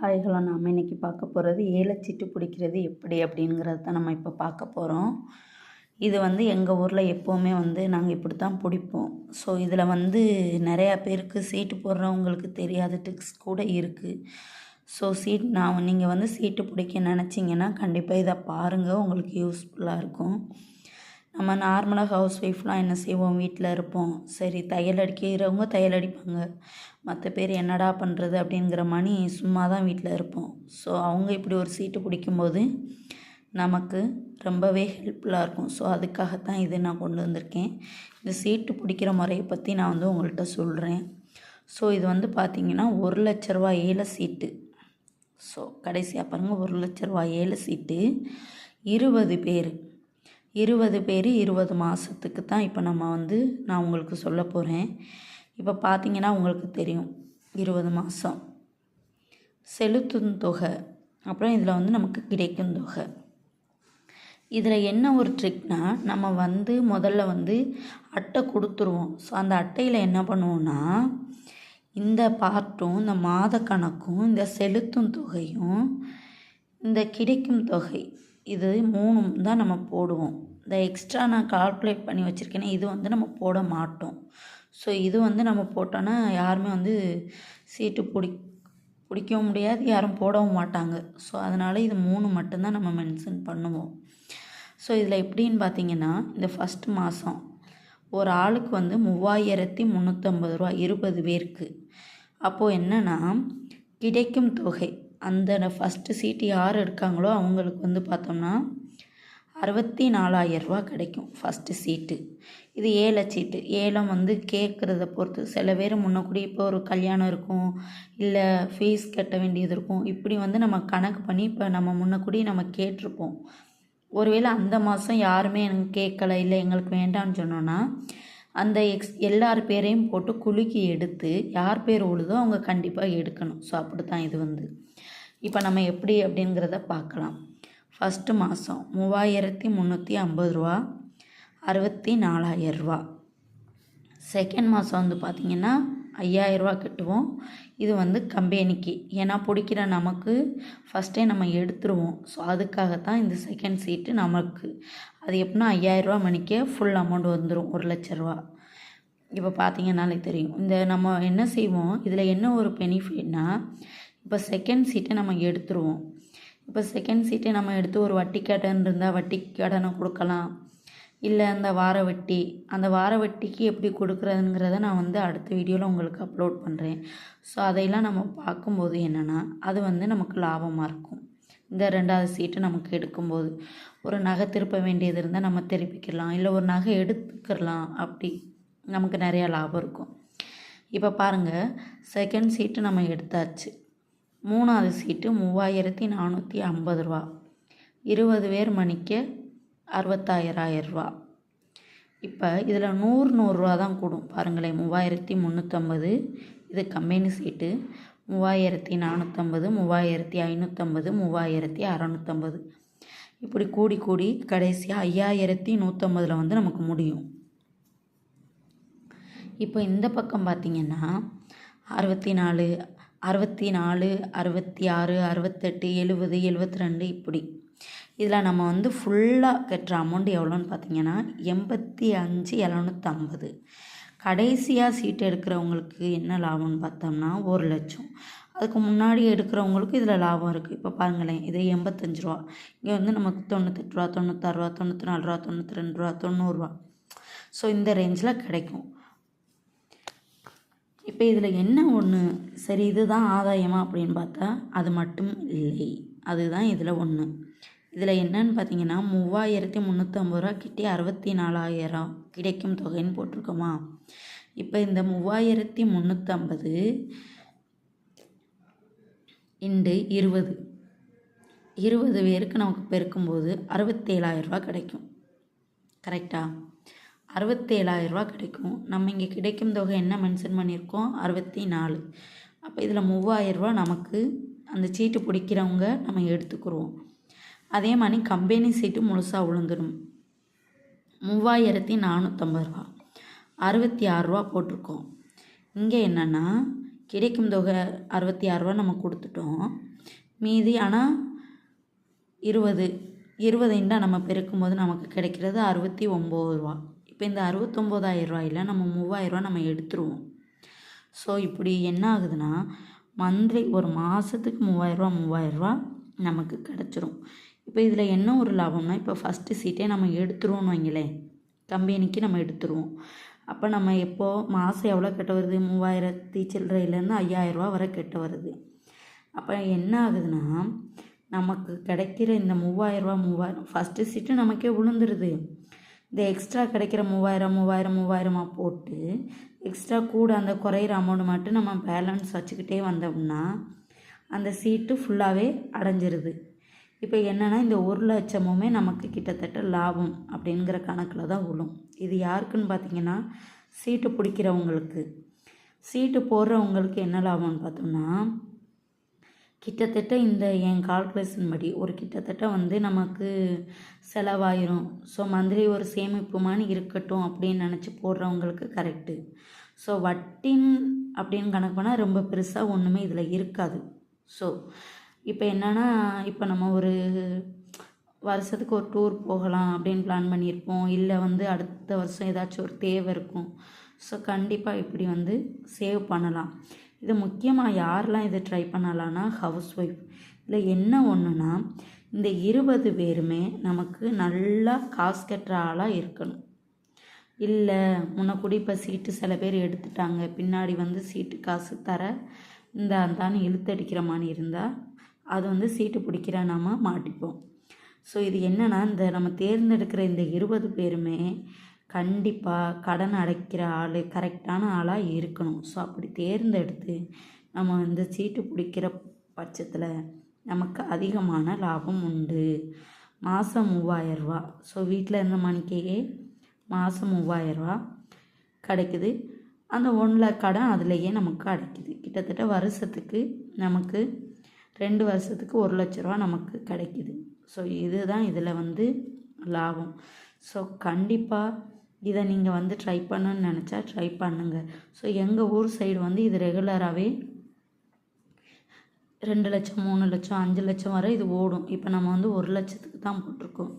ஹாய்களோ நாம் இன்றைக்கி பார்க்க போகிறது ஏலச்சீட்டு பிடிக்கிறது எப்படி அப்படிங்கிறது தான் நம்ம இப்போ பார்க்க போகிறோம் இது வந்து எங்கள் ஊரில் எப்போவுமே வந்து நாங்கள் இப்படி தான் பிடிப்போம். ஸோ இதில் வந்து நிறையா பேருக்கு சீட்டு போடுறவங்களுக்கு தெரியாத டிக்ஸ் கூட இருக்குது ஸோ சீட் நான் நீங்கள் வந்து சீட்டு பிடிக்க நினச்சிங்கன்னா கண்டிப்பாக இதை பாருங்கள் உங்களுக்கு யூஸ்ஃபுல்லாக இருக்கும். நம்ம நார்மலாக ஹவுஸ் ஒய்ஃப்லாம் என்ன செய்வோம்? வீட்டில் இருப்போம். சரி தையல் அடிக்கிறவங்க தையல் அடிப்பாங்க. மற்ற பேர் என்னடா பண்ணுறது அப்படிங்கிற மணி சும்மா தான் வீட்டில் இருப்போம். ஸோ அவங்க இப்படி ஒரு சீட்டு பிடிக்கும்போது நமக்கு ரொம்பவே ஹெல்ப்ஃபுல்லாக இருக்கும். ஸோ அதுக்காகத்தான் இது நான் கொண்டு வந்திருக்கேன். இந்த சீட்டு பிடிக்கிற முறையை பற்றி நான் வந்து உங்கள்கிட்ட சொல்கிறேன் ஸோ இது வந்து பார்த்திங்கன்னா ஒரு லட்ச ரூபா ஏழை சீட்டு ஸோ கடைசியாக பாருங்கள் ஒரு லட்ச ரூபா ஏழு சீட்டு இருபது பேர். இருபது பேர் இருபது மாதத்துக்கு தான் இப்போ நம்ம வந்து நான் உங்களுக்கு சொல்ல போகிறேன் இப்போ பார்த்தீங்கன்னா உங்களுக்கு தெரியும் இருபது மாதம் செலுத்தும் தொகை அப்புறம் இதில் வந்து நமக்கு கிடைக்கும் தொகை. இதில் என்ன ஒரு ட்ரிக்னா நம்ம வந்து முதல்ல வந்து அட்டை கொடுத்துருவோம். ஸோ அந்த அட்டையில் என்ன பண்ணுவோன்னா இந்த பார்ட்டும் இந்த மாத கணக்கும் இந்த செலுத்தும் தொகையும் இந்த கிடைக்கும் தொகை. இது மூணும் தான் நம்ம போடுவோம். இந்த எக்ஸ்ட்ரா நான் கால்குலேட் பண்ணி வச்சுருக்கேனே இது வந்து நம்ம போட மாட்டோம். ஸோ இது வந்து நம்ம போட்டோன்னா யாருமே வந்து சீட்டு பிடி பிடிக்கவும் முடியாது யாரும் போடவும் மாட்டாங்க. ஸோ அதனால் இது மூணு மட்டும்தான் நம்ம மென்ஷன் பண்ணுவோம். ஸோ இதில் எப்படின்னு பார்த்தீங்கன்னா இந்த ஃபஸ்ட் மாதம் ஒரு ஆளுக்கு வந்து மூவாயிரத்தி முந்நூற்றம்பது ரூபா இருபது பேருக்கு. அப்போது என்னென்னா கிடைக்கும் தொகை அந்த ஃபஸ்ட்டு சீட்டு யார் எடுக்காங்களோ அவங்களுக்கு வந்து பார்த்தோம்னா அறுபத்தி நாலாயிரரூபா கிடைக்கும் ஃபஸ்ட்டு சீட்டு இது ஏல சீட்டு ஏலம் வந்து கேட்குறத பொறுத்து. சில பேர் முன்னக்கூடி இப்போ ஒரு கல்யாணம் இருக்கும் இல்லை ஃபீஸ் கட்ட வேண்டியது இருக்கும். இப்படி வந்து நம்ம கணக்கு பண்ணி இப்போ நம்ம முன்னக்கூடி நம்ம கேட்டிருப்போம். ஒருவேளை அந்த மாதம் யாருமே எனக்கு கேட்கல இல்லை எங்களுக்கு வேண்டாம்னு சொன்னோன்னா அந்த எக்ஸ் எல்லார் பேரையும் போட்டு குலுக்கி எடுத்து யார் பேர் உழுதோ அவங்க கண்டிப்பாக எடுக்கணும். ஸோ அப்படி தான் இது வந்து. இப்போ நம்ம எப்படி அப்படிங்கிறத பார்க்கலாம். ஃபஸ்ட்டு மாதம் மூவாயிரத்தி முந்நூற்றி ஐம்பது ரூபா அறுபத்தி நாலாயிரரூவா செகண்ட் மாதம் வந்து பார்த்திங்கன்னா ஐயாயிரரூவா கட்டுவோம். இது வந்து கம்பெனிக்கு ஏன்னா பிடிக்கிற நமக்கு ஃபஸ்ட்டே நம்ம எடுத்துருவோம். ஸோ அதுக்காகத்தான் இந்த செகண்ட் சீட்டு நமக்கு. அது எப்படின்னா ஐயாயிரரூவா மணிக்கே ஃபுல் அமௌண்ட் வந்துடும் ஒரு லட்ச ரூபா இப்போ பார்த்தீங்கன்னாலே தெரியும். இந்த நம்ம என்ன செய்வோம்? இதில் என்ன ஒரு பெனிஃபிட்னா இப்போ செகண்ட் சீட்டை நம்ம எடுத்துருவோம். இப்போ செகண்ட் சீட்டை நம்ம எடுத்து ஒரு வட்டி கடன் இருந்தால் வட்டி கடனை கொடுக்கலாம். இல்லை அந்த வார வட்டி. அந்த வார வட்டிக்கு எப்படி கொடுக்குறதுங்கிறத நான் வந்து அடுத்த வீடியோவில் உங்களுக்கு அப்லோட் பண்ணுறேன் ஸோ அதையெல்லாம் நம்ம பார்க்கும்போது என்னென்னா அது வந்து நமக்கு லாபமாக இருக்கும். இந்த ரெண்டாவது சீட்டு நமக்கு எடுக்கும்போது. ஒரு நகை திருப்ப வேண்டியது இருந்தால் நம்ம திருப்பிக்கலாம். இல்லை ஒரு நகை எடுத்துக்கலாம் அப்படி நமக்கு நிறையா லாபம் இருக்கும். இப்போ பாருங்கள் செகண்ட் சீட்டு நம்ம எடுத்தாச்சு. மூணாவது சீட்டு மூவாயிரத்தி நானூற்றி ஐம்பது ரூபா. இருபது பேர் மணிக்கு அறுபத்தாயிராயிரரூவா. இப்போ இதில் நூறு நூறுரூவா தான் கூடும். பாருங்களேன் மூவாயிரத்தி முந்நூற்றம்பது இது கம்பெனி சீட்டு. மூவாயிரத்தி நானூற்றம்பது மூவாயிரத்தி ஐநூற்றம்பது மூவாயிரத்தி அறநூற்றம்பது இப்படி கூடி கூடி கடைசியாக ஐயாயிரத்தி நூற்றம்பதில் வந்து நமக்கு முடியும். இப்போ இந்த பக்கம் பார்த்திங்கன்னா அறுபத்தி நாலு அறுபத்தி நாலு அறுபத்தி ஆறு அறுபத்தெட்டு எழுபது எழுபத்தி ரெண்டு இப்படி. இதில் நம்ம வந்து ஃபுல்லாக கட்டுற அமௌண்ட் எவ்வளோன்னு பார்த்தீங்கன்னா எண்பத்தி அஞ்சு எழுநூற்றம்பது கடைசியாக சீட்டு எடுக்கிறவங்களுக்கு என்ன லாபம்னு பார்த்தோம்னா ஒரு லட்சம். அதுக்கு முன்னாடி எடுக்கிறவங்களுக்கு இதில் லாபம் இருக்குது இப்போ பாருங்களேன் இது எண்பத்தஞ்சு ரூபா. இங்கே வந்து நமக்கு தொண்ணூத்தெட்டு ரூபா தொண்ணூத்தாறு ரூபா தொண்ணூற்றி நாலு ரூபா தொண்ணூற்றி ரெண்டு ரூபா தொண்ணூறுரூவா ஸோ இந்த ரேஞ்சில் கிடைக்கும். இப்போ இதில் என்ன ஒன்று சரி இதுதான் ஆதாயமா அப்படின்னு பார்த்தா அது மட்டும் இல்லை. அதுதான் இதில் ஒன்று இதில் என்னன்னு பார்த்தீங்கன்னா மூவாயிரத்தி முந்நூற்றம்பது ரூபா கிட்டே அறுபத்தி நாலாயிரம் கிடைக்கும் தொகைன்னு போட்டிருக்கோமா? இப்போ இந்த மூவாயிரத்தி முந்நூற்றம்பது இண்டு இருபது. இருபது பேருக்கு நமக்கு பெருக்கும்போது அறுபத்தேழாயிரரூபா கிடைக்கும். கரெக்டாக அறுபத்தேழாயிரரூவா கிடைக்கும். நம்ம இங்கே கிடைக்கும் தொகை என்ன மென்ஷன் பண்ணியிருக்கோம்? அறுபத்தி நாலு அப்போ இதில் மூவாயிரரூவா நமக்கு அந்த சீட்டு பிடிக்கிறவங்க நம்ம எடுத்துக்கிறோம் அதே மாதிரி கம்பெனி சீட்டு முழுசாக விழுந்துடும் மூவாயிரத்தி நானூற்றம்பது ரூபா அறுபத்தி ஆறுரூவா போட்டிருக்கோம். இங்கே என்னென்னா கிடைக்கும் தொகை அறுபத்தி ஆறுரூவா நம்ம கொடுத்துட்டோம். மீதி ஆனால் இருபது இருபதுண்டா நம்ம பெருக்கும்போது நமக்கு கிடைக்கிறது அறுபத்தி ஒம்பது ரூபா இப்போ இந்த அறுபத்தொம்போதாயிரம் ரூபாயில் நம்ம மூவாயிரரூவா நம்ம எடுத்துருவோம். ஸோ இப்படி என்ன ஆகுதுன்னா மந்த்லி ஒரு மாதத்துக்கு மூவாயிரரூவா மூவாயிரரூவா நமக்கு கிடச்சிரும். இப்போ இதில் என்ன ஒரு லாபம்னா இப்போ ஃபஸ்ட்டு சீட்டே நம்ம எடுத்துருவோம்னு வைங்களேன். கம்பெனிக்கு நம்ம எடுத்துருவோம். அப்போ நம்ம எப்போது மாதம் எவ்வளோ கட்ட வருது? மூவாயிரத்தி சில்லறையிலேருந்து ஐயாயிரரூவா வரை கட்ட வருது. அப்போ என்ன ஆகுதுன்னா நமக்கு கிடைக்கிற இந்த மூவாயிரரூவா மூவாயிரம் ஃபஸ்ட்டு சீட்டு நமக்கே விழுந்துருது இந்த எக்ஸ்ட்ரா கிடைக்கிற மூவாயிரம் மூவாயிரம் மூவாயிரமாக போட்டு எக்ஸ்ட்ரா கூட அந்த குறையிற அமௌண்ட் மட்டும் நம்ம பேலன்ஸ் வச்சுக்கிட்டே வந்தோம்னா அந்த சீட்டு ஃபுல்லாகவே அடைஞ்சிருது. இப்போ என்னென்னா இந்த ஒரு லட்சமுமே நமக்கு கிட்டத்தட்ட லாபம் அப்படிங்கிற கணக்கில் தான் விழும். இது யாருக்குன்னு பார்த்தீங்கன்னா சீட்டு பிடிக்கிறவங்களுக்கு. சீட்டு போடுறவங்களுக்கு என்ன லாபம்னு பார்த்தோம்னா கிட்டத்தட்ட இந்த என் கால்குலேஷன் படி ஒரு கிட்டத்தட்ட வந்து நமக்கு செலவாயிரும். ஸோ மந்த்லி ஒரு சேமிப்புமானு இருக்கட்டும் அப்படின்னு நினச்சி போடுறவங்களுக்கு கரெக்டு ஸோ வட்டின் அப்படின்னு கணக்கு பண்ணால் ரொம்ப பெருசாக ஒன்றுமே இதில் இருக்காது. ஸோ இப்போ என்னென்னா இப்போ நம்ம ஒரு வருஷத்துக்கு ஒரு டூர் போகலாம் அப்படின்னு பிளான் பண்ணியிருப்போம். இல்லை வந்து அடுத்த வருஷம் ஏதாச்சும் ஒரு தேவை இருக்கும். ஸோ கண்டிப்பாக இப்படி வந்து சேவ் பண்ணலாம். இது முக்கியமாக யாரெல்லாம் இதை ட்ரை பண்ணலான்னா ஹவுஸ் ஒய்ஃப் இதில் என்ன ஒன்றுனா இந்த இருபது பேருமே நமக்கு நல்லா காசு கட்டுற ஆளாக இருக்கணும். இல்லை முன்னக்கூடி இப்போ சீட்டு சில பேர் எடுத்துட்டாங்க பின்னாடி வந்து சீட்டு காசு தர இந்த அந்தான்னு இழுத்தடிக்கிற மாதிரி இருந்தால் அது வந்து சீட்டு பிடிக்கிற நாம் மாட்டிப்போம். ஸோ இது என்னென்னா இந்த நம்ம தேர்ந்தெடுக்கிற இந்த இருபது பேருமே கண்டிப்பாக கடன் அடைக்கிற ஆள் கரெக்டான ஆளாக இருக்கணும். ஸோ அப்படி தேர்ந்தெடுத்து நம்ம இந்த சீட்டு பிடிக்கிற பட்சத்தில் நமக்கு அதிகமான லாபம் உண்டு. மாதம் மூவாயிரரூவா ஸோ வீட்டில் இருந்த மணிக்கையே மாதம் மூவாயிரரூவா கிடைக்குது. அந்த ஒன் லேக் கடன் அதுலேயே நமக்கு அடைக்குது. கிட்டத்தட்ட வருஷத்துக்கு நமக்கு ரெண்டு வருஷத்துக்கு ஒரு லட்ச ரூபா நமக்கு கிடைக்குது. ஸோ இதுதான் இதில் வந்து லாபம். ஸோ கண்டிப்பாக இதை நீங்கள் வந்து ட்ரை பண்ணணும்னு நினச்சா ட்ரை பண்ணுங்கள் ஸோ எங்கள் ஊர் சைடு வந்து இது ரெகுலராகவே ரெண்டு லட்சம் மூணு லட்சம் அஞ்சு லட்சம் வரை இது ஓடும். இப்போ நம்ம வந்து ஒரு லட்சத்துக்கு தான் போட்டிருக்கோம்.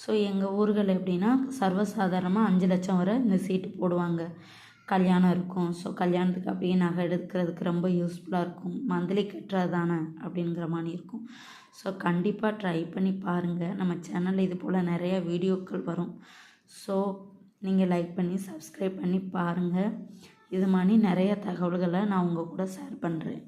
ஸோ எங்கள் ஊர்கள் எப்படின்னா சர்வசாதாரணமாக அஞ்சு லட்சம் வரை இந்த சீட்டு போடுவாங்க. கல்யாணம் இருக்கும். ஸோ கல்யாணத்துக்கு அப்படியே நகை எடுக்கிறதுக்கு ரொம்ப யூஸ்ஃபுல்லாக இருக்கும். மந்த்லி கட்டுறது தானே அப்படிங்கிற மாதிரி இருக்கும். ஸோ கண்டிப்பாக ட்ரை பண்ணி பாருங்கள் நம்ம சேனலில் இது போல் நிறையா வீடியோக்கள் வரும். ஸோ நீங்கள் லைக் பண்ணி சப்ஸ்கிரைப் பண்ணி பாருங்கள் இது மாதிரி நிறைய தகவல்களை நான் உங்கள் கூட ஷேர் பண்ணுறேன்